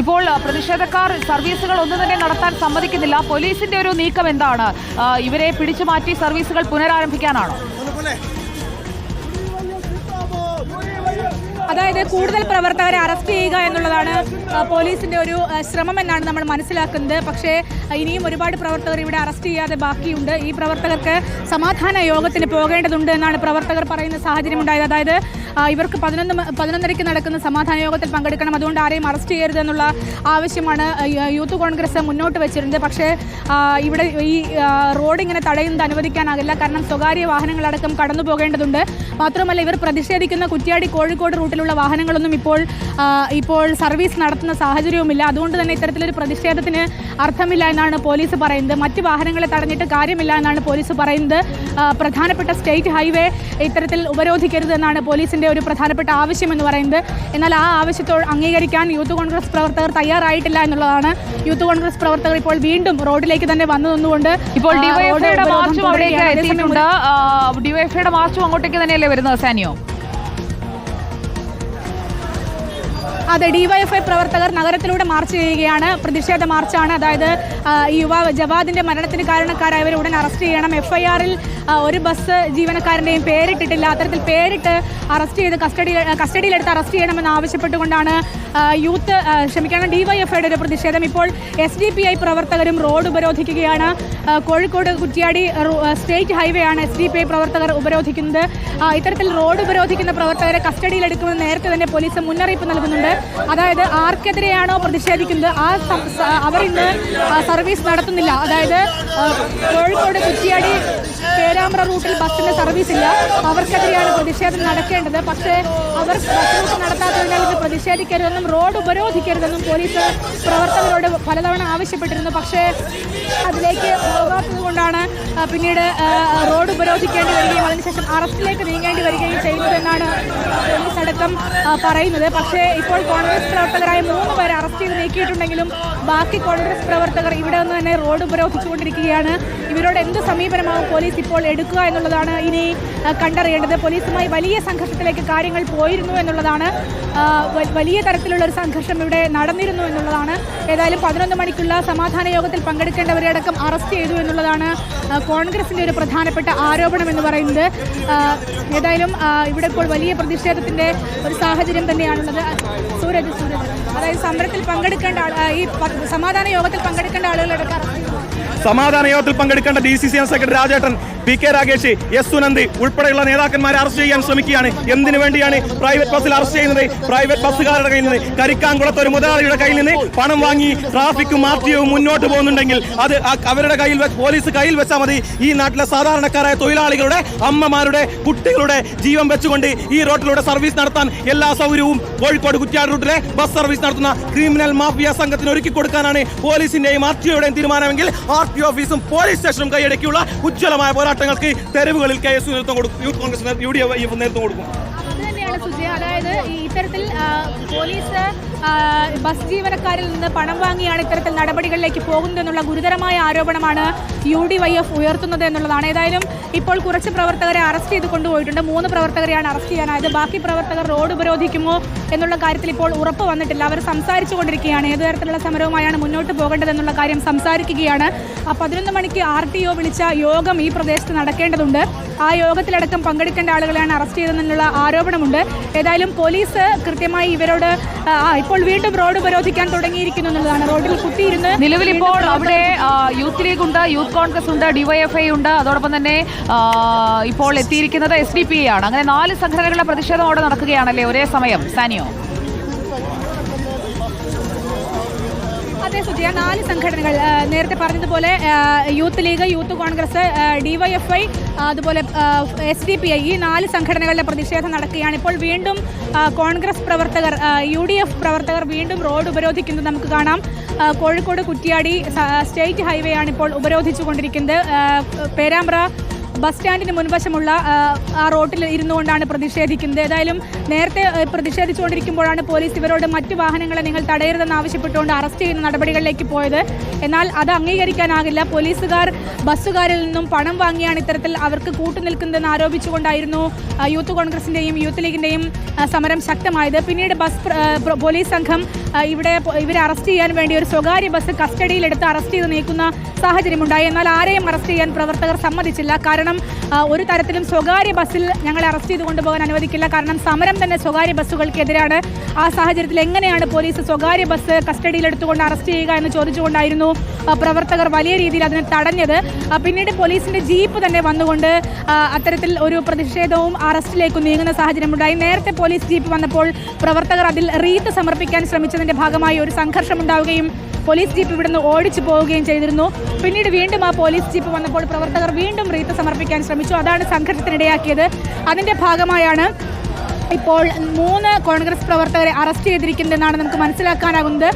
ഇപ്പോൾ പ്രതിഷേധക്കാർ സർവീസുകൾ ഒന്നും തന്നെ നടത്താൻ സമ്മതിക്കുന്നില്ല. പോലീസിന്റെ ഒരു നീക്കം എന്താണ്? ഇവരെ പിടിച്ചു മാറ്റി സർവീസുകൾ പുനരാരംഭിക്കാനാണോ? അതായത് കൂടുതൽ പ്രവർത്തകരെ അറസ്റ്റ് ചെയ്യുക എന്നുള്ളതാണ് പോലീസിന്റെ ഒരു ശ്രമം എന്നാണ് നമ്മൾ മനസ്സിലാക്കുന്നത്. പക്ഷേ ഇനിയും ഒരുപാട് പ്രവർത്തകർ ഇവിടെ അറസ്റ്റ് ചെയ്യാതെ ബാക്കിയുണ്ട്. ഈ പ്രവർത്തകർക്ക് സമാധാന യോഗത്തിന് പോകേണ്ടതുണ്ട് എന്നാണ് പ്രവർത്തകർ പറയുന്ന സാഹചര്യം ഉണ്ടായത് അതായത് ഇവർക്ക് പതിനൊന്ന് പതിനൊന്നരയ്ക്ക് നടക്കുന്ന സമാധാന യോഗത്തിൽ പങ്കെടുക്കണം. അതുകൊണ്ട് ആരെയും അറസ്റ്റ് ചെയ്യരുത് എന്നുള്ള ആവശ്യമാണ് യൂത്ത് കോൺഗ്രസ് മുന്നോട്ട് വെച്ചിരുന്നത്. പക്ഷേ ഇവിടെ ഈ റോഡ് ഇങ്ങനെ തടയുന്നത് അനുവദിക്കാനാകില്ല. കാരണം സ്വകാര്യ വാഹനങ്ങളടക്കം കടന്നു പോകേണ്ടതുണ്ട് മാത്രമല്ല ഇവർ പ്രതിഷേധിക്കുന്ന കുറ്റ്യാടി കോഴിക്കോട് റൂട്ടിലുള്ള വാഹനങ്ങളൊന്നും ഇപ്പോൾ ഇപ്പോൾ സർവീസ് നടത്തുന്ന സാഹചര്യവുമില്ല. അതുകൊണ്ട് തന്നെ ഇത്തരത്തിലൊരു പ്രതിഷേധത്തിന് അർത്ഥമില്ല എന്നാണ് പോലീസ് പറയുന്നത്. മറ്റ് വാഹനങ്ങളെ തടഞ്ഞിട്ട് കാര്യമില്ല എന്നാണ് പോലീസ് പറയുന്നത്. പ്രധാനപ്പെട്ട സ്റ്റേറ്റ് ഹൈവേ ഇത്തരത്തിൽ ഉപരോധിക്കരുത് എന്നാണ് പോലീസിന്റെ ഒരു പ്രധാനപ്പെട്ട ആവശ്യം എന്ന് പറയുന്നത്. എന്നാൽ ആ ആവശ്യത്തോ അംഗീകരിക്കാൻ യൂത്ത് കോൺഗ്രസ് പ്രവർത്തകർ തയ്യാറായിട്ടില്ല എന്നുള്ളതാണ്. യൂത്ത് കോൺഗ്രസ് പ്രവർത്തകർ ഇപ്പോൾ വീണ്ടും റോഡിലേക്ക് തന്നെ വന്നു നിന്നുകൊണ്ട് ഇപ്പോൾ ഡിവൈഎഫ്ഐയുടെ മാർച്ചും അങ്ങോട്ടേക്ക് തന്നെയല്ലേ വരുന്നത് സാനിയോ? അതെ ഡിവൈഎഫ്ഐ പ്രവർത്തകർ നഗരത്തിലൂടെ മാർച്ച് ചെയ്യുകയാണ്. പ്രതിഷേധ മാർച്ചാണ് അതായത് ഈ യുവാവ് ജവാദിന്റെ മരണത്തിന് കാരണക്കാരായവരെ ഉടൻ അറസ്റ്റ് ചെയ്യണം. എഫ്ഐആറിൽ ഒരു ബസ് ജീവനക്കാരന്റെയും പേരിട്ടിട്ടില്ല. അത്തരത്തിൽ പേരിട്ട് അറസ്റ്റ് ചെയ്ത് കസ്റ്റഡി കസ്റ്റഡിയിലെടുത്ത് അറസ്റ്റ് ചെയ്യണമെന്ന് ആവശ്യപ്പെട്ടുകൊണ്ടാണ് യൂത്ത് ക്ഷമിക്കണം ഡിവൈഎഫ്ഐയുടെ ഒരു പ്രതിഷേധം. ഇപ്പോൾ എസ് ഡി പി ഐ പ്രവർത്തകരും റോഡ് ഉപരോധിക്കുകയാണ്. കോഴിക്കോട് കുറ്റിയാടി സ്റ്റേറ്റ് ഹൈവേ ആണ് എസ് ഡി പി ഐ പ്രവർത്തകർ ഉപരോധിക്കുന്നത്. ഇത്തരത്തിൽ റോഡ് ഉപരോധിക്കുന്ന പ്രവർത്തകരെ കസ്റ്റഡിയിലെടുക്കുമെന്ന് നേരത്തെ തന്നെ പോലീസ് മുന്നറിയിപ്പ് നൽകുന്നുണ്ട്. അതായത് ആർക്കെതിരെയാണോ പ്രതിഷേധിക്കുന്നത്? ആ അവർ ഇന്ന് സർവീസ് നടത്തുന്നില്ല. അതായത് കോഴിക്കോട് കുറ്റിയാടി പേരാമ്പ്ര റൂട്ടിൽ ബസ്സിന് സർവീസ് ഇല്ല അവർക്കെതിരെയാണ് പ്രതിഷേധം നടക്കേണ്ടത്. പക്ഷേ അവർ ബസ് റൂട്ട് നടത്താത്തതിനാൽ ഇത് പ്രതിഷേധിക്കരുതെന്നും റോഡ് ഉപരോധിക്കരുതെന്നും പോലീസ് പ്രവർത്തകരോട് പലതവണ ആവശ്യപ്പെട്ടിരുന്നു. പക്ഷേ അതിലേക്ക് പോകാത്തത് കൊണ്ടാണ് പിന്നീട് റോഡ് ഉപരോധിക്കേണ്ടി വരികയും അതിനുശേഷം അറസ്റ്റിലേക്ക് നീങ്ങേണ്ടി വരികയും ചെയ്യുന്നതെന്നാണ് പോലീസ് അടക്കം പറയുന്നത്. പക്ഷേ ഇപ്പോൾ കോൺഗ്രസ് പ്രവർത്തകരായ മൂന്ന് പേരെ അറസ്റ്റ് ചെയ്ത് നീക്കിയിട്ടുണ്ടെങ്കിലും ബാക്കി കോൺഗ്രസ് പ്രവർത്തകർ ഇവിടെ നിന്ന് തന്നെ റോഡ് ഉപരോധിച്ചുകൊണ്ടിരിക്കുകയാണ് ഇവരോട് എന്ത് സമീപനമാവും പോലീസ് ഇപ്പോൾ എടുക്കുക എന്നുള്ളതാണ് ഇനി കണ്ടറിയേണ്ടത്. പോലീസുമായി വലിയ സംഘർഷത്തിലേക്ക് കാര്യങ്ങൾ പോയിരുന്നു എന്നുള്ളതാണ്. വലിയ തരത്തിലുള്ള ഒരു സംഘർഷം ഇവിടെ നടന്നിരുന്നു എന്നുള്ളതാണ്. ഏതായാലും പതിനൊന്ന് മണിക്കുള്ള സമാധാന യോഗത്തിൽ പങ്കെടുക്കേണ്ടവരെ അടക്കം അറസ്റ്റ് ചെയ്തു എന്നുള്ളതാണ് കോൺഗ്രസിന്റെ ഒരു പ്രധാനപ്പെട്ട ആരോപണം എന്ന് പറയുന്നത്. ഏതായാലും ഇവിടെ ഇപ്പോൾ വലിയ പ്രതിഷേധത്തിന്റെ ഒരു സാഹചര്യം തന്നെയാണുള്ളത്. സൂരജ് സൂരജ്. അതായത് സമരത്തിൽ പങ്കെടുക്കേണ്ട ഈ സമാധാന യോഗത്തിൽ പങ്കെടുക്കേണ്ട സമാധാന യോഗത്തിൽ പങ്കെടുക്കേണ്ട D C C M secretary Rajettan P K Ragesh S Sunandi ഉൾപ്പെടെയുള്ള നേതാക്കന്മാരെ അറസ്റ്റ് ചെയ്യാൻ ശ്രമിക്കുകയാണ്. എന്തിനു വേണ്ടിയാണ് പ്രൈവറ്റ് ബസ്സിൽ അറസ്റ്റ് ചെയ്യുന്നത്? പ്രൈവറ്റ് ബസ്സുകാരുടെ കയ്യിൽ നിന്ന്. കരിക്കാംകുളത്ത് ഒരു മുതലാളിയുടെ കയ്യിൽ നിന്ന് പണം വാങ്ങി ട്രാഫിക്കും ആർ മുന്നോട്ട് പോകുന്നുണ്ടെങ്കിൽ അത് അവരുടെ കയ്യിൽ പോലീസ് കയ്യിൽ വെച്ചാൽ മതി. ഈ നാട്ടിലെ സാധാരണക്കാരായ തൊഴിലാളികളുടെ അമ്മമാരുടെ കുട്ടികളുടെ ജീവൻ വെച്ചുകൊണ്ട് ഈ റോട്ടിലൂടെ സർവീസ് നടത്താൻ എല്ലാ സൗകര്യവും കോഴിക്കോട് കുറ്റ്യാട് റൂട്ടിലെ ബസ് സർവീസ് നടത്തുന്ന ക്രിമിനൽ മാഫിയ സംഘത്തിന് ഒരുക്കി കൊടുക്കാനാണ് പോലീസിന്റെയും ആർ ടി ഒയുടെയും തീരുമാനമെങ്കിൽ ആർ ടി ഓഫീസും പോലീസ് സ്റ്റേഷനും കൈയടക്കിയുള്ള ഉജ്ജ്വലമായ പോരാട്ടങ്ങൾക്ക് തെരുവുകളിൽ കെ എസ് നേതൃത്വം കൊടുക്കും. Youth Congress U D F നേതൃത്വം കൊടുക്കും. അതായത് ഇത്തരത്തിൽ പോലീസ് ബസ് ജീവനക്കാരിൽ നിന്ന് പണം വാങ്ങിയാണ് ഇത്തരത്തിൽ നടപടികളിലേക്ക് പോകുന്നതെന്നുള്ള ഗുരുതരമായ ആരോപണമാണ് യു ഡി വൈ എഫ് ഉയർത്തുന്നത് എന്നുള്ളതാണ്. ഏതായാലും ഇപ്പോൾ കുറച്ച് പ്രവർത്തകരെ അറസ്റ്റ് ചെയ്ത് കൊണ്ടുപോയിട്ടുണ്ട് മൂന്ന് പ്രവർത്തകരെയാണ് അറസ്റ്റ് ചെയ്യാനായത്. ബാക്കി പ്രവർത്തകർ റോഡ് ഉപരോധിക്കുമോ എന്നുള്ള കാര്യത്തിൽ ഇപ്പോൾ ഉറപ്പ് വന്നിട്ടില്ല. അവർ സംസാരിച്ചു കൊണ്ടിരിക്കുകയാണ്. ഏത് തരത്തിലുള്ള സമരവുമായാണ് മുന്നോട്ട് പോകേണ്ടതെന്നുള്ള കാര്യം സംസാരിക്കുകയാണ്. പതിനൊന്ന് മണിക്ക് ആർ ടി ഒ വിളിച്ച യോഗം ഈ പ്രദേശത്ത് നടക്കേണ്ടതുണ്ട്. ആ യോഗത്തിലടക്കം പങ്കെടുക്കേണ്ട ആളുകളെയാണ് അറസ്റ്റ് ചെയ്തതെന്നുള്ള ആരോപണമുണ്ട്. ഏതായാലും പോലീസ് കൃത്യമായി ഇവരോട് ഇപ്പോൾ വീണ്ടും റോഡ് ഉപരോധിക്കാൻ തുടങ്ങിയിരിക്കുന്നു എന്നുള്ളതാണ്. റോഡിൽ കുത്തിയിരുന്ന് നിലവിൽ ഇപ്പോൾ അവിടെ യൂത്ത് ലീഗ് ഉണ്ട് യൂത്ത് കോൺഗ്രസ് ഉണ്ട് ഡിവൈഎഫ്ഐ ഉണ്ട്. അതോടൊപ്പം തന്നെ ഇപ്പോൾ എത്തിയിരിക്കുന്നത് എസ് ഡി പി ആണ്. അങ്ങനെ നാല് സംഘടനകളുടെ പ്രതിഷേധം അവിടെ നടക്കുകയാണല്ലേ? ഒരേ സമയം. സാനിയോ? അതെ സുജിയ. നാല് സംഘടനകൾ നേരത്തെ പറഞ്ഞതുപോലെ youth league youth Congress DYFI അതുപോലെ എസ് ഡി പി ഐ ഈ നാല് സംഘടനകളുടെ പ്രതിഷേധം നടക്കുകയാണ്. ഇപ്പോൾ വീണ്ടും കോൺഗ്രസ് പ്രവർത്തകർ യു ഡി എഫ് പ്രവർത്തകർ വീണ്ടും റോഡ് ഉപരോധിക്കുന്നത് നമുക്ക് കാണാം. കോഴിക്കോട് കുറ്റ്യാടി സ്റ്റേറ്റ് ഹൈവേ ആണ് ഇപ്പോൾ ഉപരോധിച്ചുകൊണ്ടിരിക്കുന്നത്. പേരാമ്പ്ര ബസ് സ്റ്റാൻഡിന് മുൻവശമുള്ള ആ, റോട്ടിൽ ഇരുന്നു കൊണ്ടാണ് പ്രതിഷേധിക്കുന്നത്. ഏതായാലും നേരത്തെ പ്രതിഷേധിച്ചുകൊണ്ടിരിക്കുമ്പോഴാണ് പോലീസ് ഇവരോട് മറ്റു വാഹനങ്ങളെ നിങ്ങൾ തടയരുതെന്ന് ആവശ്യപ്പെട്ടുകൊണ്ട് അറസ്റ്റ് ചെയ്യുന്ന നടപടികളിലേക്ക് പോയത്. എന്നാൽ അത് അംഗീകരിക്കാനാകില്ല. പോലീസുകാർ ബസ്സുകാരിൽ നിന്നും പണം വാങ്ങിയാണ് ഇത്തരത്തിൽ അവർക്ക് കൂട്ടുനിൽക്കുന്നതെന്ന് ആരോപിച്ചുകൊണ്ടായിരുന്നു യൂത്ത് കോൺഗ്രസിന്റെയും യൂത്ത് ലീഗിന്റെയും ആ, സമരം ശക്തമായത്. പിന്നീട് ബസ് പോലീസ് സംഘം ഇവിടെ ഇവരെ അറസ്റ്റ് ചെയ്യാൻ വേണ്ടി ഒരു സ്വകാര്യ ബസ് കസ്റ്റഡിയിലെടുത്ത് അറസ്റ്റ് ചെയ്ത് നീക്കുന്ന സാഹചര്യമുണ്ടായി. എന്നാൽ ആരെയും അറസ്റ്റ് ചെയ്യാൻ പ്രവർത്തകർ സമ്മതിച്ചില്ല. കാരണം ആ, ഒരു തരത്തിലും സ്വകാര്യ ബസ്സിൽ ഞങ്ങളെ അറസ്റ്റ് ചെയ്ത് കൊണ്ടുപോകാൻ അനുവദിക്കില്ല. കാരണം സമരം തന്നെ സ്വകാര്യ ബസ്സുകൾക്കെതിരാണ്. ആ സാഹചര്യത്തിൽ എങ്ങനെയാണ് പോലീസ് സ്വകാര്യ ബസ് കസ്റ്റഡിയിലെടുത്തുകൊണ്ട് അറസ്റ്റ് ചെയ്യുക എന്ന് ചോദിച്ചുകൊണ്ടായിരുന്നു പ്രവർത്തകർ വലിയ രീതിയിൽ അതിനെ തടഞ്ഞത്. പിന്നീട് പോലീസിന്റെ ജീപ്പ് തന്നെ വന്നുകൊണ്ട് അത്തരത്തിൽ ഒരു പ്രതിഷേധവും അറസ്റ്റിലേക്ക് നീങ്ങുന്ന സാഹചര്യമുണ്ടായി. നേരത്തെ പോലീസ് ജീപ്പ് വന്നപ്പോൾ പ്രവർത്തകർ അതിൽ റീത്ത് സമർപ്പിക്കാൻ ശ്രമിച്ചതിന്റെ ഭാഗമായി ഒരു സംഘർഷം ഉണ്ടാവുകയും പോലീസ് ജീപ്പ് ഇവിടുന്ന് ഓടിച്ചു പോവുകയും ചെയ്തിരുന്നു. പിന്നീട് വീണ്ടും ആ പോലീസ് ജീപ്പ് വന്നപ്പോൾ പ്രവർത്തകർ വീണ്ടും റീത്ത് സമർപ്പിക്കാൻ ശ്രമിച്ചു. അതാണ് സംഘർഷത്തിനിടയാക്കിയത് അതിന്റെ ഭാഗമായാണ് ഇപ്പോൾ മൂന്ന് കോൺഗ്രസ് പ്രവർത്തകരെ അറസ്റ്റ് ചെയ്തിരിക്കുന്നതെന്നാണ് നമുക്ക് മനസ്സിലാക്കാനാകുന്നത്.